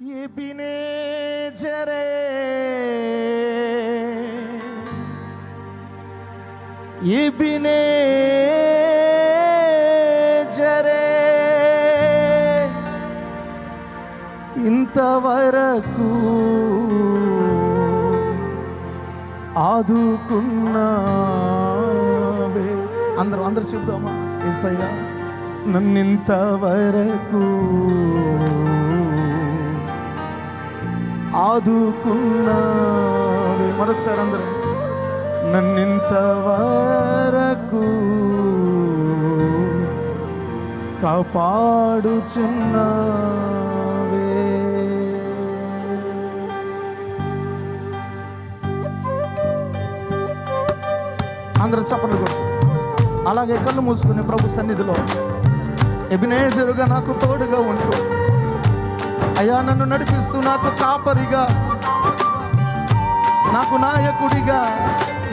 ఎబినేజరే ఎబినేజరే ఇంతవరకు ఆదుకున్నావే. అందరూ అందరూ చెప్దామా ఎస్ఐయా నన్నింతవరకు ఆదుకున్నావే మరొకసారి అందరూ నన్నింతవరకు కాపాడుచున్నావే. అందరూ చప్పట్లు కొట్టు అలాగే కళ్ళు మూసుకుని ప్రభు సన్నిధిలో ఎబినేజరుగా నాకు తోడుగా ఉంటుంది అయ్యా నన్ను నడిపిస్తూ నాకు కాపరిగా నాకు నాయకుడిగా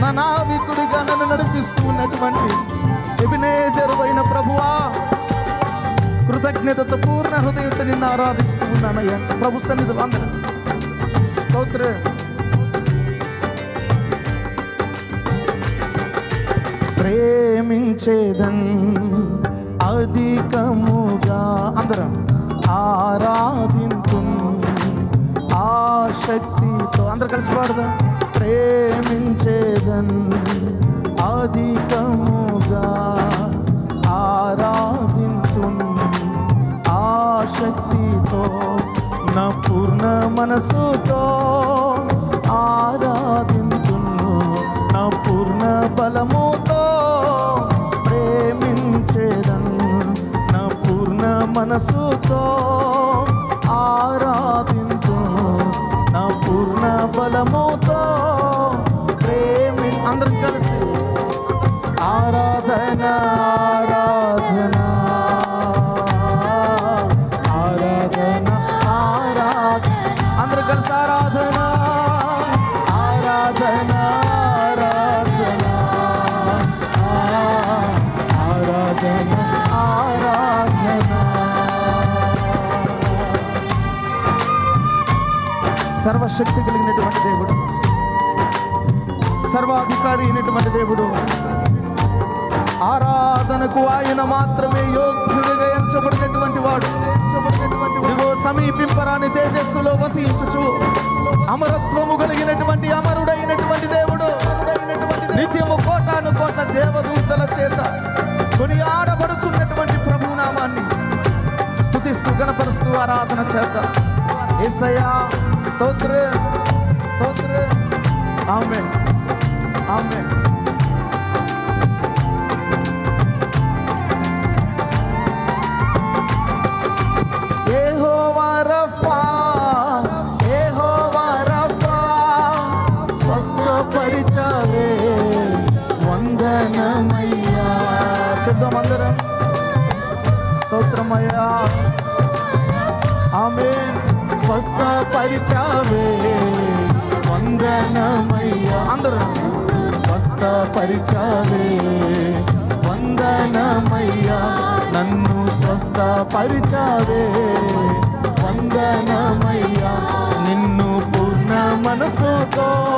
నా నావికుడిగా నన్ను నడిపిస్తూ ఉన్నటువంటి ఎబినేజరు అయిన ప్రభువా కృతజ్ఞతతో పూర్ణ హృదయంతో నిన్ను ఆరాధిస్తూ ఉన్నానయ్యా ప్రభు సన్నిధిలో అందరూ స్తోత్రం. ప్రేమించేదన్ అధికముగా అందరం ఆరాధి అందరు కలిసి పాడదాం. ప్రేమించేదన్ అధికముగా ఆరాధింతు ఆశక్తితో నా పూర్ణ మనసుతో ఆరాధింతును. నా పూర్ణ బలముతో ప్రేమించేదన్ నా పూర్ణ మనసుతో I'm la moto సర్వశక్తి కలిగినటువంటి దేవుడు. సర్వాధికారి అయినటువంటి దేవుడు. ఆరాధనకు ఆయన మాత్రమే యోగ్యుడిగా ఎంచబడినటువంటి వాడు. ఎంచబడినటువంటి వాడు. ఇదిగో సమీపింపరాని తేజస్సులో వసించుచు అమరత్వము కలిగినటువంటి అమరుడైనటువంటి దేవుడు. నిత్యము కోటాను కోట దేవదూతల చేత కొని ఆడబడుచున్నటువంటి ప్రభు నామాన్ని గణపరుస్తూ ఆరాధన చేద్దాం. ఏసయా స్తోత్ర స్తోత్ర ఆమె ఆమె పరిచారే వందనమయ్యా చెప్దాం అందరం స్తోత్రమయ్యా ఆమెన్ స్వస్థపరిచావే. వందనమయ్యా. అందరం స్వస్థపరిచావే. వందనమయ్యా. నన్ను స్వస్థపరిచావే. వందనమయ్యా. నిన్ను పూర్ణ మనసుతో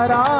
तारा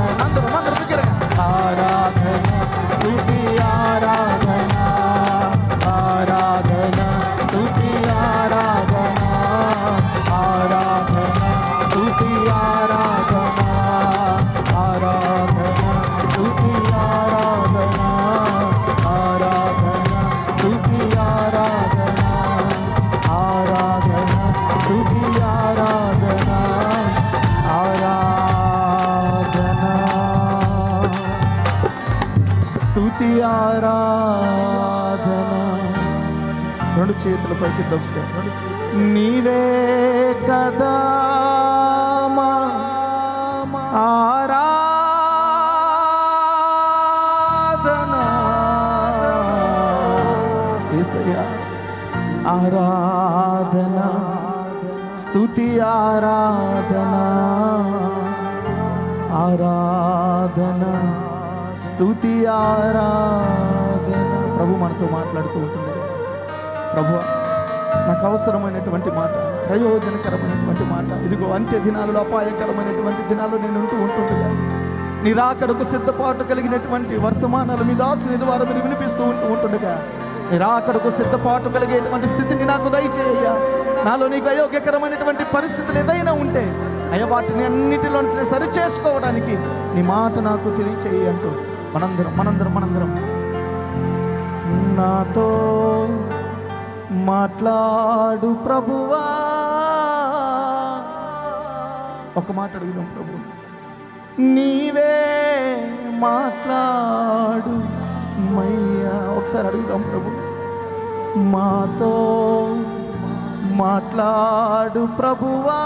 స్థుతి ఆరాధన. రెండు చేతుల పైకి ఒకసారి నీవే కదా ఆరాధన. యేసయ్యా ఆరాధన స్థుతి ఆరాధన ఆరాధనా. స్థుతి ఆరాధన. ప్రభు మనతో మాట్లాడుతూ ఉంటుంది ప్రభు నాకు అవసరమైనటువంటి మాట ప్రయోజనకరమైనటువంటి మాట ఇదిగో అంత్య దినాలలో అపాయకరమైనటువంటి దినాలు నేను ఉంటూ ఉంటుండగా నిరాకడకు సిద్ధపాటు కలిగినటువంటి వర్తమానాలు మీ దాసుని ద్వారా మీరు వినిపిస్తూ ఉంటూ ఉంటుండగా నిరాకడకు సిద్ధపాటు కలిగేటువంటి స్థితిని నాకు దయచేయ నాలో నీకు అయోగ్యకరమైనటువంటి పరిస్థితులు ఏదైనా ఉంటే అయ్యా వాటిని అన్నిటిలోంచి సరి చేసుకోవడానికి నీ మాట నాకు తెలియచేయి అంటూ మనందరం మనందరం మనందరం. నాతో మాట్లాడు ప్రభువా. ఒక మాట అడుగుదాం ప్రభు. నీవే మాట్లాడు మయ్యా. ఒకసారి అడుగుదాం ప్రభు. మాతో మాట్లాడు ప్రభువా.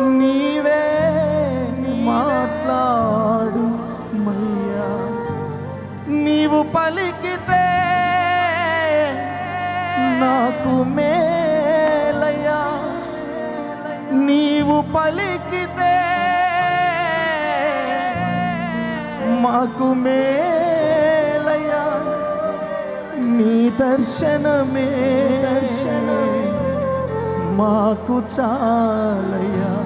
నీవే మాట్లాడు మయ్యా. నీవు పలికితే నాకు మేలయ్యా. నీవు పలికితే మాకు మేలయ్యా. నీ దర్శనమే దర్శనమే మాకు చాలయ్యా.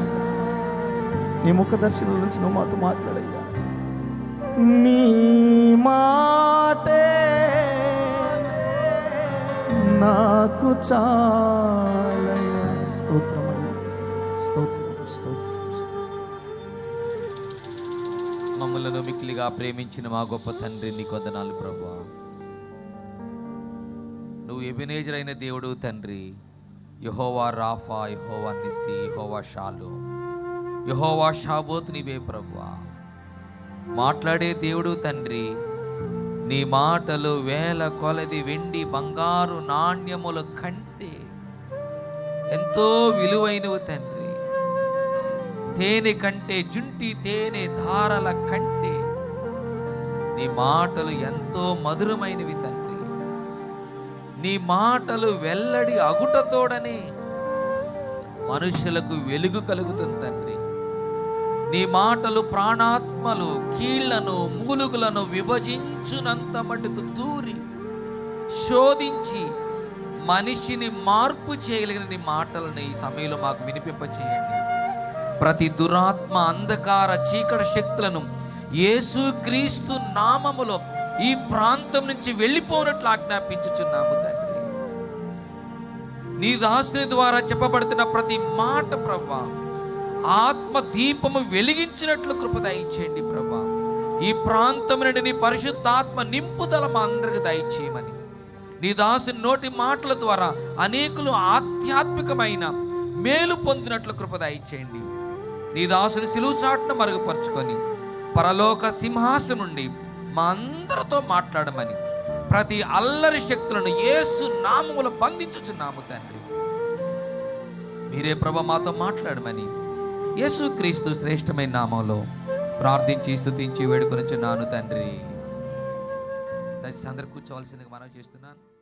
నీ ముఖ దర్శనం నుంచి నువ్వు మాతో మాట్లాడయ్యా. నీ మాటే నాకు చాలా స్తోత్రమయ్యా. స్తోత్రం స్తోత్రం. మమ్మలను మిక్కిలిగా ప్రేమించిన మా గొప్ప తండ్రి నీ కొద్దనాలు ప్రభా నువ్వు ఎబినేజర్ అయిన దేవుడు తండ్రి. యహోవా రాఫా యహోవా నిస్సి యహోవా షాలు. యహోవా షాబోత్ నీవే ప్రభువా. మాట్లాడే దేవుడు తండ్రి నీ మాటలు వేల కొలది వెండి బంగారు నాణ్యముల కంటే ఎంతో విలువైనవి తండ్రి. తేనె కంటే జుంటి తేనె ధారల కంటే నీ మాటలు ఎంతో మధురమైనవి తండ్రి. నీ మాటలు వెల్లడి అగుటతోడని మనుషులకు వెలుగు కలుగుతుంది తండ్రి. నీ మాటలు ప్రాణాత్మలు కీళ్ళను మూలుగులను విభజించునంత మటుకు దూరి శోధించి మనిషిని మార్పు చేయగలిగిన నీ మాటలను ఈ సమయంలో మాకు వినిపింపచేయండి. ప్రతి దురాత్మ అంధకార చీకటి శక్తులను యేసుక్రీస్తు నామములో ఈ ప్రాంతం నుంచి వెళ్ళిపోనట్లు ఆజ్ఞాపించుచున్నాము తండ్రి. నీ దాసుని ద్వారా చెప్పబడుతున్న ప్రతి మాట ప్రభావం ఆత్మ దీపము వెలిగించినట్లు కృప దయచేయండి ప్రభా. ఈ ప్రాంతం నుండి నీ పరిశుద్ధాత్మ నింపుదల మా అందరికి దయచేయమని. నీ దాసుని నోటి మాటల ద్వారా అనేకులు ఆధ్యాత్మికమైన మేలు పొందినట్లు కృప దయచేయండి. నీ దాసుని సిలువు చాటును మరుగుపరుచుకొని పరలోక సింహాసనం నుండి మా అందరితో మాట్లాడమని ప్రతి అల్లరి శక్తులను ఏసు నామములు బంధించుచున్నాము తండ్రి. మీరే ప్రభ మాతో మాట్లాడమని యేసుక్రీస్తు శ్రేష్టమైన నామంలో ప్రార్థించి స్తుతించి వేడుకొనిచున్నాను తండ్రి. దయచేసి అందరు కూర్చోవలసిందిగా మనం చేస్తున్నాను.